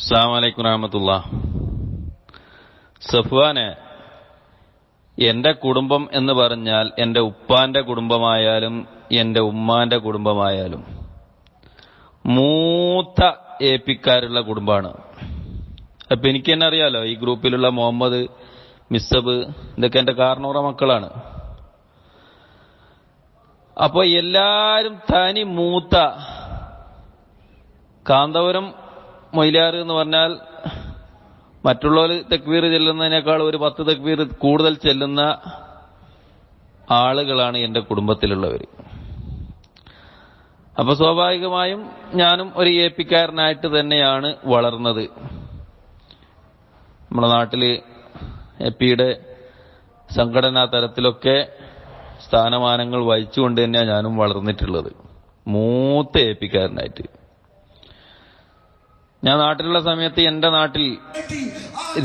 അസ്സാം വലൈക്കും സഫ്വാന് എന്റെ കുടുംബം എന്ന് പറഞ്ഞാൽ എന്റെ ഉപ്പാന്റെ കുടുംബമായാലും എന്റെ ഉമ്മാന്റെ കുടുംബമായാലും മൂത്ത ഏപ്പിക്കാരുള്ള കുടുംബമാണ്. അപ്പൊ എനിക്ക് തന്നെ അറിയാലോ ഈ ഗ്രൂപ്പിലുള്ള മുഹമ്മദ് മിസ്സബ് ഇതൊക്കെ എന്റെ കാർണൂറ മക്കളാണ്. അപ്പൊ എല്ലാരും തനി മൂത്ത കാന്തപുരം മൊയിലാറ് എന്ന് പറഞ്ഞാൽ മറ്റുള്ളവർ തെക്വീർ ചെല്ലുന്നതിനേക്കാൾ ഒരു പത്ത് തെക്വീർ കൂടുതൽ ചെല്ലുന്ന ആളുകളാണ് എന്റെ കുടുംബത്തിലുള്ളവർ അപ്പൊ സ്വാഭാവികമായും ഞാനും ഒരു എ പിക്കാരനായിട്ട് തന്നെയാണ് വളർന്നത്. നമ്മുടെ നാട്ടിൽ എ പിയുടെ സംഘടനാ തലത്തിലൊക്കെ സ്ഥാനമാനങ്ങൾ വഹിച്ചുകൊണ്ട് തന്നെയാണ് ഞാനും വളർന്നിട്ടുള്ളത്. മൂത്ത എ പിക്കാരനായിട്ട് ഞാൻ നാട്ടിലുള്ള സമയത്ത് എന്റെ നാട്ടിൽ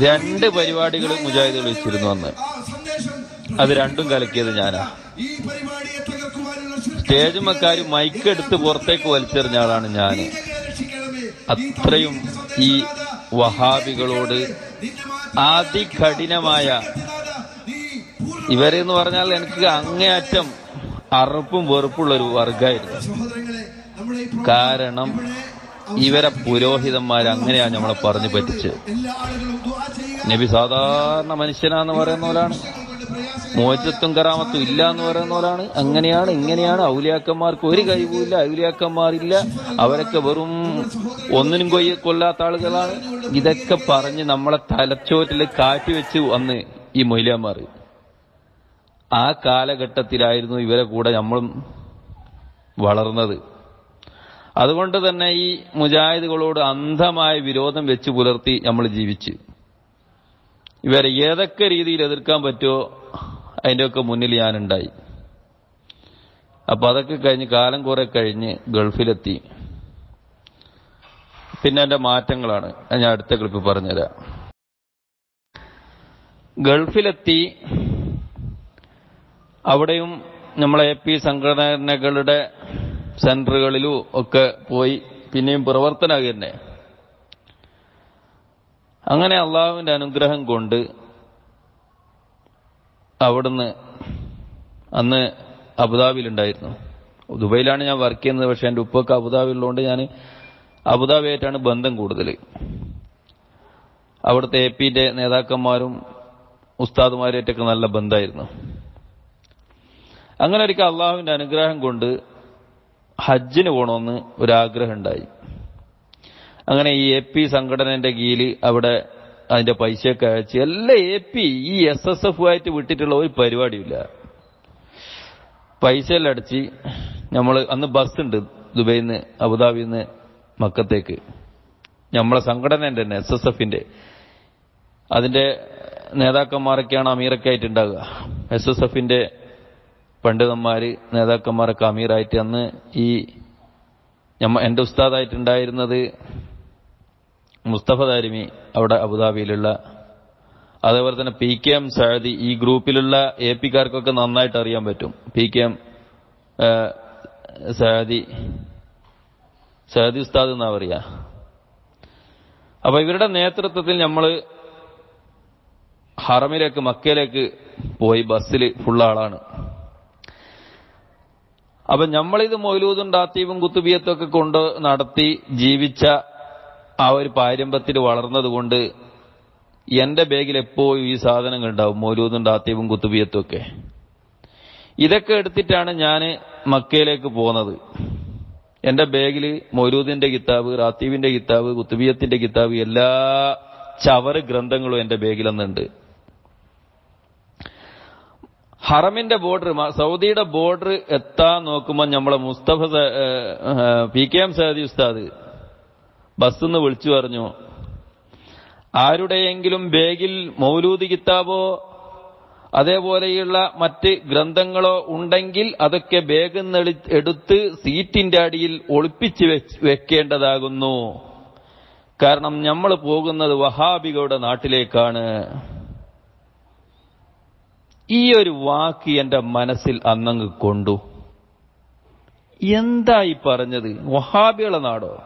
രണ്ട് പരിപാടികൾ മുജാഹിദുകൾ വെച്ചിരുന്നു അന്ന്. അത് രണ്ടും കലക്കിയത് ഞാനാ. സ്റ്റേജ് മക്കാര് മൈക്കെടുത്ത് പുറത്തേക്ക് വലിച്ചെറിഞ്ഞ ആളാണ് ഞാൻ അത്രയും ഈ വഹാബികളോട് അതികഠിനമായ ഇവരെന്ന് പറഞ്ഞാൽ എനിക്ക് അങ്ങേയറ്റം അറുപ്പും വെറുപ്പുള്ള ഒരു വർഗമായിരുന്നു കാരണം ഇവരെ പുരോഹിതന്മാർ അങ്ങനെയാണ് നമ്മളെ പറഞ്ഞു പറ്റിച്ചത്. നബി സാധാരണ മനുഷ്യനാന്ന് പറയുന്ന പോലാണ്. മോചത്വം കറാമത്തും ഇല്ല എന്ന് പറയുന്ന പോലാണ്. അങ്ങനെയാണ് ഇങ്ങനെയാണ്. ഔലിയാക്കന്മാർക്ക് ഒരു കഴിവുമില്ല ഔലിയാക്കന്മാരില്ല. അവരൊക്കെ വെറും ഒന്നിനും കൊയ്യ കൊല്ലാത്ത ആളുകളാണ്. ഇതൊക്കെ പറഞ്ഞ് നമ്മളെ തലച്ചോറ്റിൽ കാറ്റിവെച്ച് വന്ന് ഈ മൊയിലാമാർ ആ കാലഘട്ടത്തിലായിരുന്നു ഇവരെ കൂടെ നമ്മളും വളർന്നത്. അതുകൊണ്ട് തന്നെ ഈ മുജാഹിദുകളോട് അന്ധമായ വിരോധം വെച്ച് പുലർത്തി നമ്മൾ ജീവിച്ച്. ഇവരെ ഏതൊക്കെ രീതിയിൽ എതിർക്കാൻ പറ്റുമോ അതിന്റെയൊക്കെ മുന്നിൽ ഞാനുണ്ടായി. അപ്പൊ അതൊക്കെ കഴിഞ്ഞ് കാലം കുറെ കഴിഞ്ഞ് ഗൾഫിലെത്തി. പിന്നെ എന്റെ മാറ്റങ്ങളാണ്. ഞാൻ അടുത്ത ക്ലിപ്പ് പറഞ്ഞുതരാം. ഗൾഫിലെത്തി. അവിടെയും നമ്മളെ എ പി സംഘടനകളുടെ സെന്ററുകളിലും ഒക്കെ പോയി പിന്നെയും പ്രവർത്തനാകുന്നെ അങ്ങനെ അള്ളാഹുവിന്റെ അനുഗ്രഹം കൊണ്ട് അവിടുന്ന് അന്ന് അബുദാബിയിലുണ്ടായിരുന്നു. ദുബൈയിലാണ് ഞാൻ വർക്ക് ചെയ്യുന്നത് പക്ഷെ എന്റെ ഉപ്പൊക്കെ അബുദാബിയിലുള്ളതുകൊണ്ട് ഞാൻ അബുദാബിയായിട്ടാണ് ബന്ധം കൂടുതൽ അവിടുത്തെ എ പിന്റെ നേതാക്കന്മാരും ഉസ്താദുമാരുമായിട്ടൊക്കെ നല്ല ബന്ധമായിരുന്നു അങ്ങനെ ഒരിക്കൽ അള്ളാഹുവിന്റെ അനുഗ്രഹം കൊണ്ട് ഹജ്ജിന് പോകണമെന്ന് ഒരാഗ്രഹം ഉണ്ടായി അങ്ങനെ ഈ എ പി സംഘടനന്റെ കീഴിൽ അവിടെ അതിന്റെ പൈസയൊക്കെ അയച്ച് എല്ലാ എ പി ഈ എസ് എസ് എഫ് ആയിട്ട് വിട്ടിട്ടുള്ള ഒരു പരിപാടിയില്ല. പൈസ എല്ലാം അടിച്ച് നമ്മൾ അന്ന് ബസ് ഉണ്ട് ദുബൈയിൽ നിന്ന് അബുദാബിയിൽ നിന്ന് മക്കത്തേക്ക്. നമ്മളെ സംഘടനന്റെ തന്നെ എസ് എസ് എഫിന്റെ അതിന്റെ നേതാക്കന്മാരൊക്കെയാണ് അമീറൊക്കെ ആയിട്ടുണ്ടാകുക എസ് എസ് എഫിന്റെ പണ്ഡിതന്മാര് നേതാക്കന്മാരൊക്കെ അമീറായിട്ട് അന്ന് ഈ എന്റെ ഉസ്താദായിട്ടുണ്ടായിരുന്നത് മുസ്തഫ ദാരിമി അവിടെ അബുദാബിയിലുള്ള. അതേപോലെ തന്നെ പി കെ എം സഴതി ഈ ഗ്രൂപ്പിലുള്ള എ പിക്കാർക്കൊക്കെ നന്നായിട്ട് അറിയാൻ പറ്റും. പി കെ എം സഴതി സഴതി ഉസ്താദ് എന്നാ പറയാ. അപ്പൊ ഇവരുടെ നേതൃത്വത്തിൽ നമ്മൾ ഹറമിലേക്ക് മക്കയിലേക്ക് പോയി ബസ്സിൽ ഫുള്ള ആളാണ് അപ്പൊ നമ്മളിത് മൊയിലൂദും ഡാത്തീവും കുത്തുബിയത്തും ഒക്കെ കൊണ്ട് നടത്തി ജീവിച്ച ആ ഒരു പാരമ്പര്യത്തിൽ വളർന്നതുകൊണ്ട് എന്റെ ബാഗിൽ എപ്പോഴും ഈ സാധനങ്ങൾ ഉണ്ടാവും മൗലൂദും ഡാത്തീവും കുത്തുബിയത്തും ഒക്കെ. ഇതൊക്കെ എടുത്തിട്ടാണ് ഞാൻ മക്കയിലേക്ക് പോകുന്നത് എന്റെ ബാഗിൽ മൗലൂദിന്റെ കിതാബ് റാത്തീവിന്റെ കിതാബ് കുത്തുബിയത്തിന്റെ കിതാബ് എല്ലാ ചവറ് ഗ്രന്ഥങ്ങളും എന്റെ ബാഗിൽ അന്നുണ്ട്. ഹറമിന്റെ ബോർഡർ സൗദിയുടെ ബോർഡർ എത്താൻ നോക്കുമ്പോൾ നമ്മളെ Mustafa P K M Saadi ഉസ്താദ് ബസ്സിന്ന് വിളിച്ചു പറഞ്ഞു ആരുടെയെങ്കിലും ബേഗിൽ മൗലൂദ് കിതാബോ അതേപോലെയുള്ള മറ്റ് ഗ്രന്ഥങ്ങളോ ഉണ്ടെങ്കിൽ അതൊക്കെ ബാഗിൽ എടുത്ത് സീറ്റിന്റെ അടിയിൽ ഒളിപ്പിച്ച് വെക്കേണ്ടതാകുന്നു. കാരണം നമ്മൾ പോകുന്നത് വഹാബികളുടെ നാട്ടിലേക്കാണ്. ഈ ഒരു വാക്ക് എന്റെ മനസ്സിൽ അന്നങ്ങ് കൊണ്ടു. എന്തായി പറഞ്ഞത്? വഹാബികളെ നാടോ?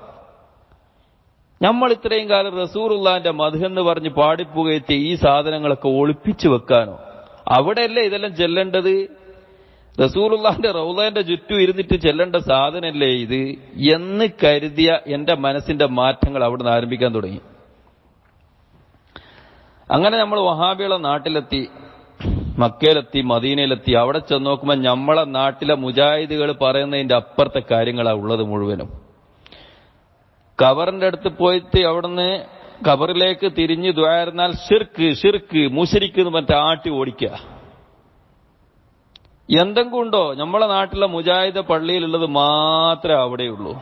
നമ്മൾ ഇത്രയും കാലം റസൂറുല്ലാന്റെ മധുഹെന്ന് പറഞ്ഞ് പാടിപ്പുകയറ്റി ഈ സാധനങ്ങളൊക്കെ ഒളിപ്പിച്ചു വെക്കാനോ? അവിടെയല്ലേ ഇതെല്ലാം ചെല്ലേണ്ടത്? റസൂറുല്ലാന്റെ റൗലാന്റെ ചുറ്റും ഇരുന്നിട്ട് ചെല്ലേണ്ട സാധനല്ലേ ഇത്? എന്ന് കരുതിയ എന്റെ മനസ്സിന്റെ മാറ്റങ്ങൾ അവിടെ നിന്ന് ആരംഭിക്കാൻ തുടങ്ങി. അങ്ങനെ നമ്മൾ വഹാബികളെ നാട്ടിലെത്തി. മക്കയിലെത്തി മദീനയിലെത്തി അവിടെ ചെന്ന് നോക്കുമ്പോൾ നമ്മളെ നാട്ടിലെ മുജാഹിദുകൾ പറയുന്നതിന്റെ അപ്പുറത്തെ കാര്യങ്ങളാണ് ഉള്ളത് മുഴുവനും. കവറിന്റെ അടുത്ത് പോയിട്ട് അവിടുന്ന് കബറിലേക്ക് തിരിഞ്ഞ് ദ്വായിരുന്നാൽ ഷിർക്ക് ഷിർക്ക് മുശരിക്ക് എന്ന് പറഞ്ഞിട്ട് ആട്ടി ഓടിക്കുക എന്തെങ്കിലും ഉണ്ടോ നമ്മളെ നാട്ടിലെ മുജാഹിദ പള്ളിയിലുള്ളത് മാത്രമേ അവിടെയുള്ളൂ.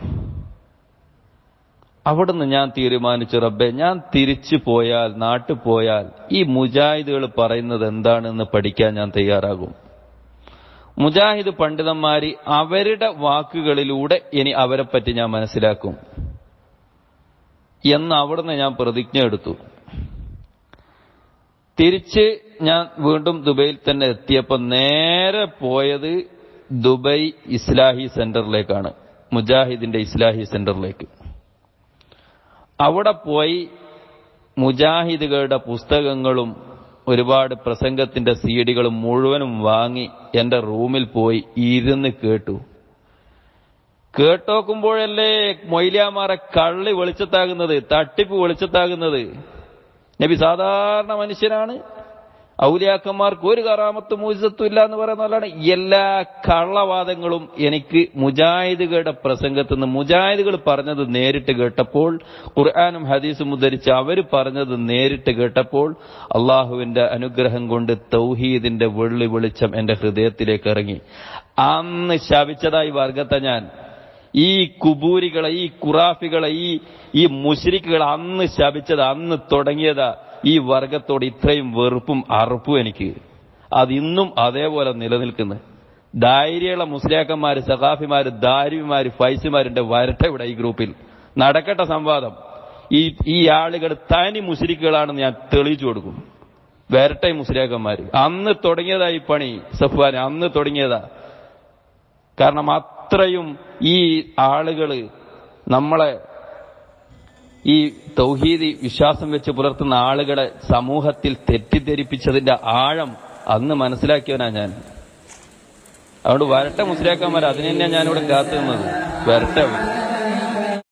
അവിടുന്ന് ഞാൻ തീരുമാനിച്ചു റബ്ബെ ഞാൻ തിരിച്ചു പോയാൽ നാട്ടു പോയാൽ ഈ മുജാഹിദുകൾ പറയുന്നത് എന്താണെന്ന് പഠിക്കാൻ ഞാൻ തയ്യാറാകും. മുജാഹിദ് പണ്ഡിതന്മാരി അവരുടെ വാക്കുകളിലൂടെ ഇനി അവരെപ്പറ്റി പറ്റി ഞാൻ മനസ്സിലാക്കും. എന്ന് അവിടുന്ന് ഞാൻ പ്രതിജ്ഞ എടുത്തു. തിരിച്ച് ഞാൻ വീണ്ടും ദുബൈയിൽ തന്നെ എത്തിയപ്പോൾ നേരെ പോയത് ദുബൈ ഇസ്ലാഹി സെന്ററിലേക്കാണ് മുജാഹിദിന്റെ ഇസ്ലാഹി സെന്ററിലേക്ക്. അവിടെ പോയി മുജാഹിദുകളുടെ പുസ്തകങ്ങളും ഒരുപാട് പ്രസംഗത്തിന്റെ സീഡികളും മുഴുവനും വാങ്ങി എന്റെ റൂമിൽ പോയി ഇരുന്ന് കേട്ടു. കേട്ടോക്കുമ്പോഴല്ലേ മൊയ്ലിയാമാരെ കള്ളി വെളിച്ചത്താകുന്നത് തട്ടിപ്പ് വെളിച്ചത്താകുന്നത്. നബി സാധാരണ മനുഷ്യനാണ്. ഔലിയാക്കന്മാർക്ക് ഒരു കറാമത്ത് മൂസത്തും ഇല്ല എന്ന് പറയുന്നതാണ് എല്ലാ കള്ളവാദങ്ങളും എനിക്ക് മുജാഹിദുകളുടെ പ്രസംഗത്തിൽ നിന്ന് മുജാഹിദുകൾ പറഞ്ഞത് നേരിട്ട് കേട്ടപ്പോൾ ഖുർആാനും ഹദീസും ഉദ്ധരിച്ച് അവർ പറഞ്ഞത് നേരിട്ട് കേട്ടപ്പോൾ അള്ളാഹുവിന്റെ അനുഗ്രഹം കൊണ്ട് തൗഹീദിന്റെ വെള്ളി വെളിച്ചം എന്റെ ഹൃദയത്തിലേക്ക് ഇറങ്ങി. അന്ന് ശപിച്ചതായി വർഗത്തെ ഞാൻ. ഈ കുബൂരികളെ ഈ കുറാഫികളെ ഈ ഈ മുശ്രിക്കുകളെ അന്ന് ശപിച്ചത് അന്ന് തുടങ്ങിയതാ. ഈ വർഗത്തോട് ഇത്രയും വെറുപ്പും അറുപ്പും എനിക്ക്. അത് ഇന്നും അതേപോലെ നിലനിൽക്കുന്നത് ധൈര്യമുള്ള മുസ്ലിയാക്കന്മാർ സഖാഫിമാർ ദാരിമാര് ഫൈസിമാരുടെ വരട്ടെ ഇവിടെ ഈ ഗ്രൂപ്പിൽ. നടക്കട്ടെ സംവാദം. ഈ ഈ ആളുകൾ തനി മുസ്ലിക്കുകളാണെന്ന് ഞാൻ തെളിയിച്ചു കൊടുക്കും. വരട്ടെ മുസ്ലിയാക്കന്മാർ അന്ന് തുടങ്ങിയതാ ഈ പണി സഫ്വാൻ അന്ന് തുടങ്ങിയതാ. കാരണം അത്രയും ഈ ആളുകൾ നമ്മളെ ഈ തൗഹീദി വിശ്വാസം വെച്ച് പുലർത്തുന്ന ആളുകളെ സമൂഹത്തിൽ തെറ്റിദ്ധരിപ്പിച്ചതിന്റെ ആഴം അന്ന് മനസ്സിലാക്കിയവനാ ഞാൻ അതുകൊണ്ട് വരട്ടെ മുസ്ലിയാക്കന്മാർ അതിന് തന്നെയാണ് ഞാനിവിടെ കാത്തു നിന്നത് വരട്ടെ.